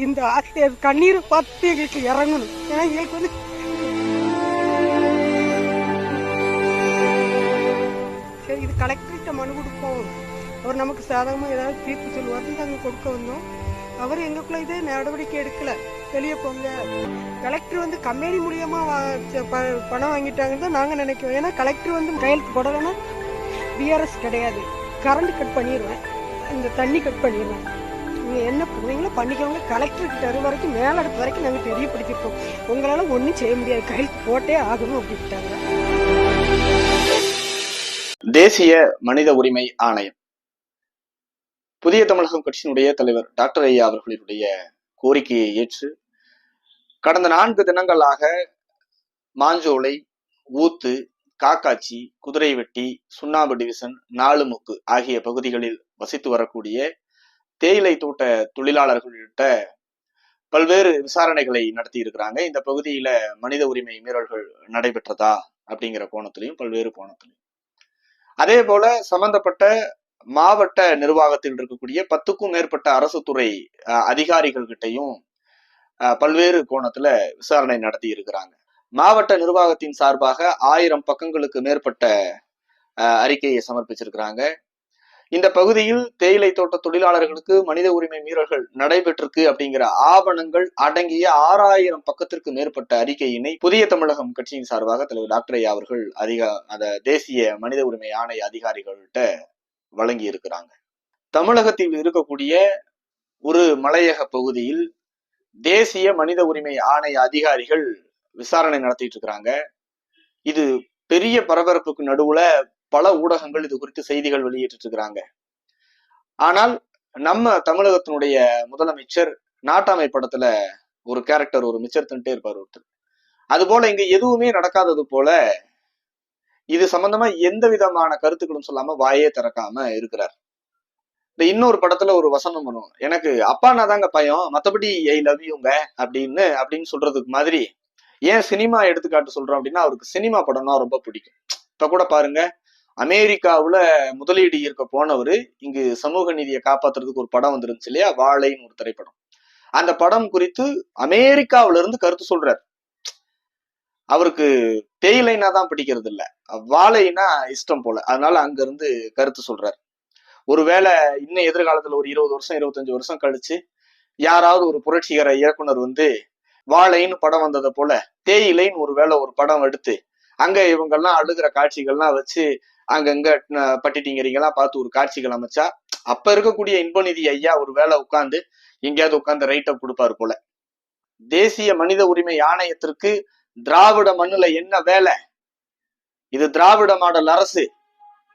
இந்த ஆசிரியர் கண்ணீரை பார்த்து எங்களுக்கு இறங்கணும். ஏன்னா எங்களுக்கு வந்து சரி இது கலெக்டர்கிட்ட மனு கொடுப்போம். அவர் நமக்கு சாதகமாக ஏதாவது தீர்ப்பு சொல்லுவார்னு நாங்கள் கொடுக்க வந்தோம். அவர் எங்களுக்குள்ள இதே நடவடிக்கை எடுக்கல. வெளியே போங்க கலெக்டர் வந்து கம்பெனி மூலியமா வா- ப- பணம் வாங்கிட்டாங்கன்னு தான் நாங்கள் நினைக்கிறோம். ஏன்னா கலெக்டர் வந்து கையெழுத்து போடலைன்னா பிஆர்எஸ் கிடையாது. கரண்ட் கட் பண்ணிடுவேன். இந்த தண்ணி கட் பண்ணிடுவேன். நீங்கள் என்ன பண்ணுறீங்களோ பண்ணிக்கோங்க. கலெக்டர் கிட்ட வரைக்கும் மேலடுப்பு வரைக்கும் நாங்கள் தெரியப்படுத்திருக்கோம் உங்களால் ஒன்றும் செய்ய முடியாது. கை போட்டே ஆகணும் அப்படின்ட்டாங்க. தேசிய மனித உரிமை ஆணையம். புதிய தமிழகம் கட்சியினுடைய தலைவர் டாக்டர் ஐயா அவர்களுடைய கோரிக்கையை ஏற்று கடந்த நான்கு தினங்களாக மாஞ்சோலை ஊத்து காக்காச்சி குதிரைவெட்டி சுண்ணாம்பு டிவிசன் நாலுமுக்கு ஆகிய பகுதிகளில் வசித்து வரக்கூடிய தேயிலை தோட்ட தொழிலாளர்கள் பல்வேறு விசாரணைகளை நடத்தி இருக்கிறாங்க இந்த பகுதியில மனித உரிமை மீறல்கள் நடைபெற்றதா அப்படிங்கிற கோணத்திலையும் பல்வேறு கோணத்திலையும். அதே போல சம்பந்தப்பட்ட மாவட்ட நிர்வாகத்தில் இருக்கக்கூடிய பத்துக்கும் மேற்பட்ட அரசு துறை அதிகாரிகள் கிட்டையும் பல்வேறு கோணத்துல விசாரணை நடத்தி இருக்கிறாங்க மாவட்ட நிர்வாகத்தின் சார்பாக ஆயிரம் பக்கங்களுக்கு மேற்பட்ட அறிக்கையை சமர்ப்பிச்சிருக்கிறாங்க. இந்த பகுதியில் தேயிலை தோட்ட தொழிலாளர்களுக்கு மனித உரிமை மீறல்கள் நடைபெற்றிருக்கு அப்படிங்கிற ஆவணங்கள் அடங்கிய ஆறாயிரம் பக்கத்திற்கு மேற்பட்ட அறிக்கையினை புதிய தமிழகம் கட்சியின் சார்பாக தலைவர் டாக்டர் ஐயா அவர்கள் அதிக அந்த தேசிய மனித உரிமை ஆணைய அதிகாரிகள்கிட்ட வழங்கி இருக்கிறாங்க தமிழகத்தில் இருக்கக்கூடிய ஒரு மலையக பகுதியில் தேசிய மனித உரிமை ஆணைய அதிகாரிகள் விசாரணை நடத்திட்டு இருக்கிறாங்க. இது பெரிய பரபரப்புக்கு நடுவுல பல ஊடகங்கள் இது குறித்து செய்திகள் வெளியிட்டு இருக்கிறாங்க ஆனால் நம்ம தமிழகத்தினுடைய முதலமைச்சர் நாட்டாமை படத்துல ஒரு கேரக்டர் ஒரு மிச்சர் தின்ட்டே இருப்பார் ஒருத்தர். அது போல இங்க எதுவுமே நடக்காதது போல இது சம்பந்தமா எந்த விதமான கருத்துக்களும் சொல்லாம வாயே திறக்காம இருக்கிறார். இந்த இன்னொரு படத்துல ஒரு வசனம் வரும். எனக்கு அப்பா நான் தாங்க பயம் மத்தபடி ஐ லவ் யூங்க அப்படின்னு அப்படின்னு சொல்றதுக்கு மாதிரி ஏன் சினிமா எடுத்துக்காட்டு சொல்றோம் அப்படின்னா அவருக்கு சினிமா படம்னா ரொம்ப பிடிக்கும். இப்ப கூட பாருங்க அமெரிக்காவுல முதலீடு இருக்க போனவர் இங்கு சமூக நீதியை காப்பாத்துறதுக்கு ஒரு படம் வந்துருந்துச்சு இல்லையா? வாழைன்னு ஒரு திரைப்படம். அந்த படம் குறித்து அமெரிக்காவுல இருந்து கருத்து சொல்றார். அவருக்கு தேயிலைனா தான் பிடிக்கிறது இல்ல. வாழைனா இஷ்டம் போல. அதனால அங்க இருந்து கருத்து சொல்றார். ஒருவேளை இன்னும் எதிர்காலத்துல ஒரு இருபது வருஷம் இருபத்தஞ்சு வருஷம் கழிச்சு யாராவது ஒரு புரட்சிகர இயக்குனர் வந்து வாழைன்னு படம் வந்ததை போல தேயிலைன்னு ஒரு வேளை ஒரு படம் எடுத்து அங்க இவங்கெல்லாம் அழுகிற காட்சிகள்லாம் வச்சு அங்கங்க பட்டிட்டிங்கிறீங்களா? பார்த்து ஒரு காட்சிகள் அமைச்சா அப்ப இருக்கக்கூடிய இன்பநிதி ஐயா ஒரு வேலை உட்காந்து எங்கேயாவது உட்காந்து ரைட்டப் கொடுப்பாரு போல. தேசிய மனித உரிமை ஆணையத்திற்கு திராவிட மண்ணுல என்ன வேலை? இது திராவிட மாடல் அரசு.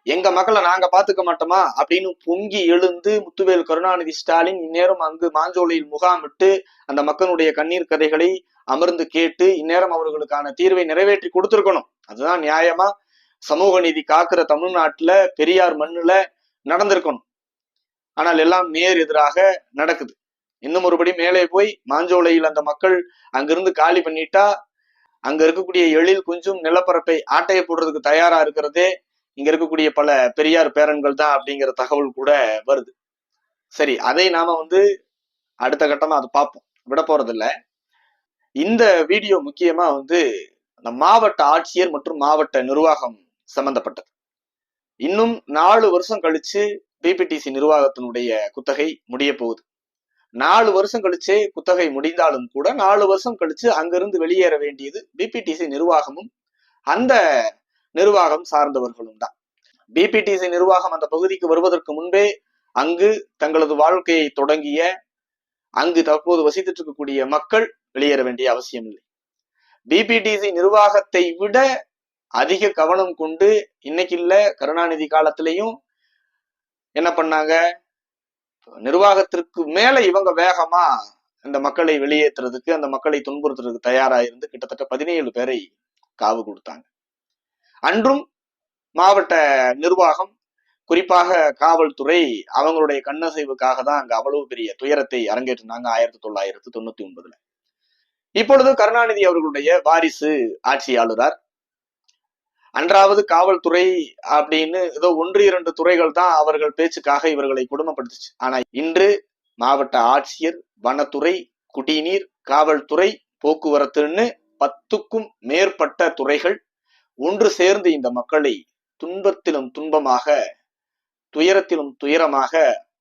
எங்க மக்களை நாங்க பாத்துக்க மாட்டோமா? அப்படின்னு பொங்கி எழுந்து முத்துவேல் கருணாநிதி ஸ்டாலின் இந்நேரம் அங்கு மாஞ்சோலையில் முகாமிட்டு அந்த மக்களுடைய கண்ணீர் கதைகளை அமர்ந்து கேட்டு இந்நேரம் அவர்களுக்கான தீர்வை நிறைவேற்றி கொடுத்திருக்கணும். அதுதான் நியாயமா? சமூக நீதி காக்கிற தமிழ்நாட்டுல பெரியார் மண்ணுல நடந்திருக்கணும். ஆனால் எல்லாம் நேர் எதிராக நடக்குது. இன்னும் ஒருபடி மேலே போய் மாஞ்சோலையில் அந்த மக்கள் அங்கிருந்து காலி பண்ணிட்டா அங்க இருக்கக்கூடிய எழில் குஞ்சும் நிலப்பரப்பை ஆட்டைய போடுறதுக்கு தயாரா இருக்கிறதே இங்க இருக்கக்கூடிய பல பெரியார் பேரன்கள் தான் அப்படிங்கிற தகவல் கூட வருது. சரி அதை நாம வந்து அடுத்த கட்டமா அதை பார்ப்போம். விட போறது இல்ல இந்த வீடியோ முக்கியமா வந்து இந்த மாவட்ட ஆட்சியர் மற்றும் மாவட்ட நிர்வாகம் சம்பந்தப்பட்டது. இன்னும் நாலு வருஷம் கழிச்சு பிபிடிசி நிர்வாகத்தினுடைய குத்தகை முடிய போகுது. நாலு வருஷம் கழிச்சு குத்தகை முடிந்தாலும் கூட நாலு வருஷம் கழிச்சு அங்கிருந்து வெளியேற வேண்டியது பிபிடிசி நிர்வாகமும் அந்த நிர்வாகம் சார்ந்தவர்களும் தான். பிபிடிசி நிர்வாகம் அந்த பகுதிக்கு வருவதற்கு முன்பே அங்கு தங்களது வாழ்க்கையை தொடங்கிய அங்கு தற்போது வசித்துட்டு இருக்கக்கூடிய மக்கள் வெளியேற வேண்டிய அவசியம் இல்லை பிபிடிசி நிர்வாகத்தை விட அதிக கவனம் கொண்டு இன்னைக்கு இல்ல கருணாநிதி காலத்திலையும் என்ன பண்ணாங்க? நிர்வாகத்திற்கு மேல இவங்க வேகமா அந்த மக்களை வெளியேற்றுறதுக்கு அந்த மக்களை துன்புறுத்துறதுக்கு தயாரா இருந்து கிட்டத்தட்ட பதினேழு பேரை காவு கொடுத்தாங்க. அன்றும் மாவட்ட நிர்வாகம் குறிப்பாக காவல்துறை அவங்களுடைய கண்ணசைவுக்காக தான் அங்க அவ்வளவு பெரிய துயரத்தை அரங்கேற்றினாங்க ஆயிரத்தி தொள்ளாயிரத்தி தொண்ணூத்தி ஒன்பதுல. இப்பொழுது கருணாநிதி அவர்களுடைய வாரிசு ஆட்சியாளரார் அன்றாவது காவல்துறை அப்படின்னு ஏதோ ஒன்று இரண்டு துறைகள் தான் அவர்கள் பேச்சுக்காக இவர்களை கொடுமைப்படுத்துச்சு ஆனா இன்று மாவட்ட ஆட்சியர் வனத்துறை குடிநீர் காவல்துறை போக்குவரத்துன்னு பத்துக்கும் மேற்பட்ட துறைகள் ஒன்று சேர்ந்து இந்த மக்களை துன்பத்திலும் துன்பமாக துயரத்திலும் துயரமாக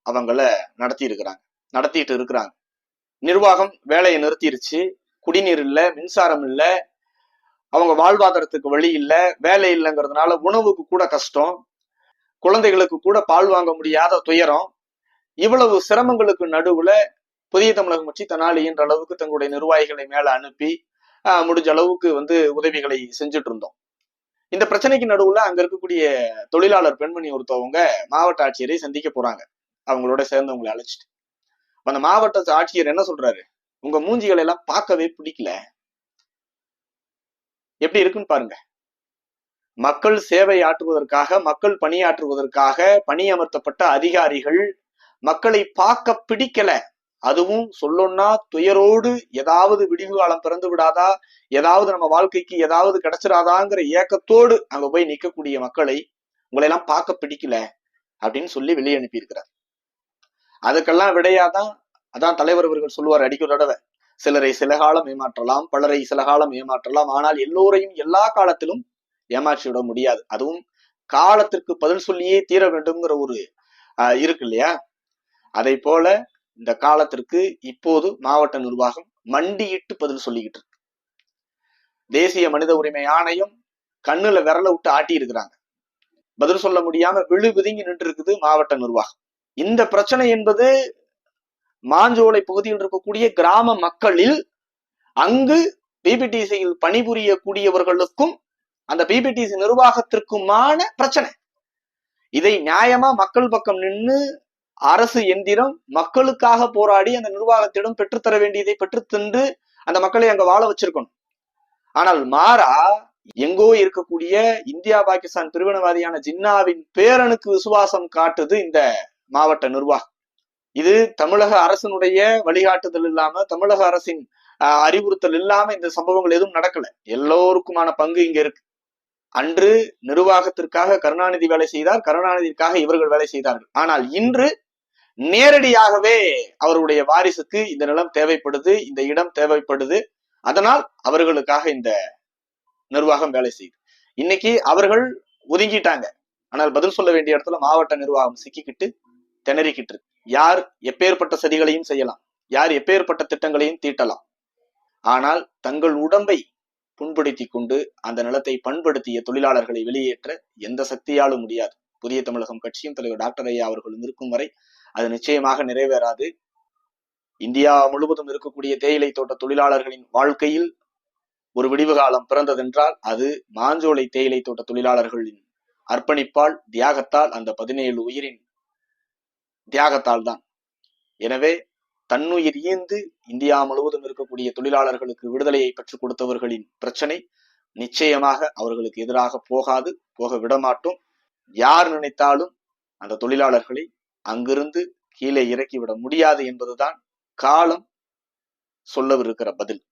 அவங்கள நடத்தி இருக்கிறாங்க நடத்திட்டு இருக்கிறாங்க. நிர்வாகம் வேலையை நிறுத்திருச்சு. குடிநீர் இல்ல மின்சாரம் இல்ல அவங்க வாழ்வாதாரத்துக்கு வழி இல்லை வேலை இல்லைங்கிறதுனால உணவுக்கு கூட கஷ்டம் குழந்தைகளுக்கு கூட பால் வாங்க முடியாத துயரம். இவ்வளவு சிரமங்களுக்கு நடுவுல புதிய தமிழகம் கட்சி தன்னால் அளவுக்கு தங்களுடைய நிர்வாகிகளை மேல அனுப்பி ஆஹ், முடிஞ்ச அளவுக்கு வந்து உதவிகளை செஞ்சுட்டு இருந்தோம். இந்த பிரச்சனைக்கு நடுவுல அங்க இருக்கக்கூடிய தொழிலாளர் பெண்மணி ஒருத்தவங்க மாவட்ட ஆட்சியரை சந்திக்க போறாங்க. அவங்களோட சேர்ந்தவங்களை அழைச்சிட்டு. அந்த மாவட்ட ஆட்சியர் என்ன சொல்றாரு? உங்க மூஞ்சிகளை எல்லாம் பார்க்கவே பிடிக்கல. எப்படி இருக்குன்னு பாருங்க. மக்கள் சேவை ஆற்றுவதற்காக மக்கள் பணியாற்றுவதற்காக பணியமர்த்தப்பட்ட அதிகாரிகள் மக்களை பார்க்க பிடிக்கல. அதுவும் சொல்லணும்னா துயரோடு ஏதாவது விடிவு காலம் பிறந்து விடாதா? ஏதாவது நம்ம வாழ்க்கைக்கு ஏதாவது கிடைச்சிடாதாங்கிற ஏக்கத்தோடு அங்க போய் நிற்கக்கூடிய மக்களை உங்களை எல்லாம் பார்க்க பிடிக்கல அப்படின்னு சொல்லி வெளியே அனுப்பியிருக்கிறார். அதுக்கெல்லாம் விடையாதான் அதான் தலைவர் அவர்கள் சொல்லுவார் அடிக்கிற தடவை. சிலரை சில காலம் ஏமாற்றலாம் பலரை சில காலம் ஏமாற்றலாம். ஆனால் எல்லோரையும் எல்லா காலத்திலும் ஏமாற்றி விட முடியாது. அதுவும் காலத்திற்கு பதில் சொல்லியே தீர வேண்டும்ங்கிற ஒரு இருக்கு இல்லையா? அதை போல இந்த காலத்திற்கு இப்போது மாவட்ட நிர்வாகம் மண்டியிட்டு பதில் சொல்லிக்கிட்டு இருக்கு. தேசிய மனித உரிமை ஆணையம் கண்ணுல விரல விட்டு ஆட்டி இருக்கிறாங்க. பதில் சொல்ல முடியாம விழு விதுங்கி நின்று இருக்குது மாவட்ட நிர்வாகம். இந்த பிரச்சனை என்பது மாஞ்சோலை பகுதியில் இருக்கக்கூடிய கிராம மக்களில் அங்கு பிபிடிசியில் பணிபுரியக்கூடியவர்களுக்கும் அந்த பிபிடிசி நிர்வாகத்திற்குமான பிரச்சனை. இதை நியாயமா மக்கள் பக்கம் நின்று அரசு எந்திரம் மக்களுக்காக போராடி அந்த நிர்வாகத்திடம் பெற்றுத்தர வேண்டியதை பெற்றுத்தந்து அந்த மக்களை அங்க வாழ வச்சிருக்கணும். ஆனால் மாறா எங்கோ இருக்கக்கூடிய இந்தியா பாகிஸ்தான் பிரிவினவாதியான ஜின்னாவின் பேரனுக்கு விசுவாசம் காட்டுது இந்த மாவட்ட நிர்வாகம். இது தமிழக அரசினுடைய வழிகாட்டுதல் இல்லாம தமிழக அரசின் ஆஹ், அறிவுறுத்தல் இல்லாம இந்த சம்பவங்கள் எதுவும் நடக்கல. எல்லோருக்குமான பங்கு இங்க இருக்கு. அன்று நிர்வாகத்திற்காக கருணாநிதி வேலை செய்தார் கருணாநிதிக்காக இவர்கள் வேலை செய்தார்கள். ஆனால் இன்று நேரடியாகவே அவருடைய வாரிசுக்கு இந்த நிலம் தேவைப்படுது இந்த இடம் தேவைப்படுது. அதனால் அவர்களுக்காக இந்த நிர்வாகம் வேலை செய்யுது இன்னைக்கு அவர்கள் ஒதுங்கிட்டாங்க. ஆனால் பதில் சொல்ல வேண்டிய இடத்துல மாவட்ட நிர்வாகம் சிக்கிக்கிட்டு திணறிக்கிட்டு இருக்கு. யார் எப்பேற்பட்ட சதிகளையும் செய்யலாம். யார் எப்பேற்பட்ட திட்டங்களையும் தீட்டலாம். ஆனால் தங்கள் உடம்பை புண்படுத்தி கொண்டு அந்த நிலத்தை பண்படுத்திய தொழிலாளர்களை வெளியேற்ற எந்த சக்தியாலும் முடியாது. புதிய தமிழகம் கட்சியும் தலைவர் டாக்டர் ஐயா அவர்களும் இருக்கும் வரை அது நிச்சயமாக நிறைவேறாது. இந்தியா முழுவதும் இருக்கக்கூடிய தேயிலை தோட்ட தொழிலாளர்களின் வாழ்க்கையில் ஒரு விடிவு காலம் பிறந்ததென்றால் அது மாஞ்சோலை தேயிலை தோட்ட தொழிலாளர்களின் அர்ப்பணிப்பால் தியாகத்தால் அந்த பதினேழு உயிரின் தியாகத்தால் தான் எனவே தன்னுயிர் ஈந்து இந்தியா முழுவதும் இருக்கக்கூடிய தொழிலாளர்களுக்கு விடுதலையை பெற்றுக் கொடுத்தவர்களின் பிரச்சனை நிச்சயமாக அவர்களுக்கு எதிராக போகாது போக விடமாட்டோம். யார் நினைத்தாலும் அந்த தொழிலாளர்களை அங்கிருந்து கீழே இறக்கிவிட முடியாது என்பதுதான் காலம் சொல்லவிருக்கிற பதில்.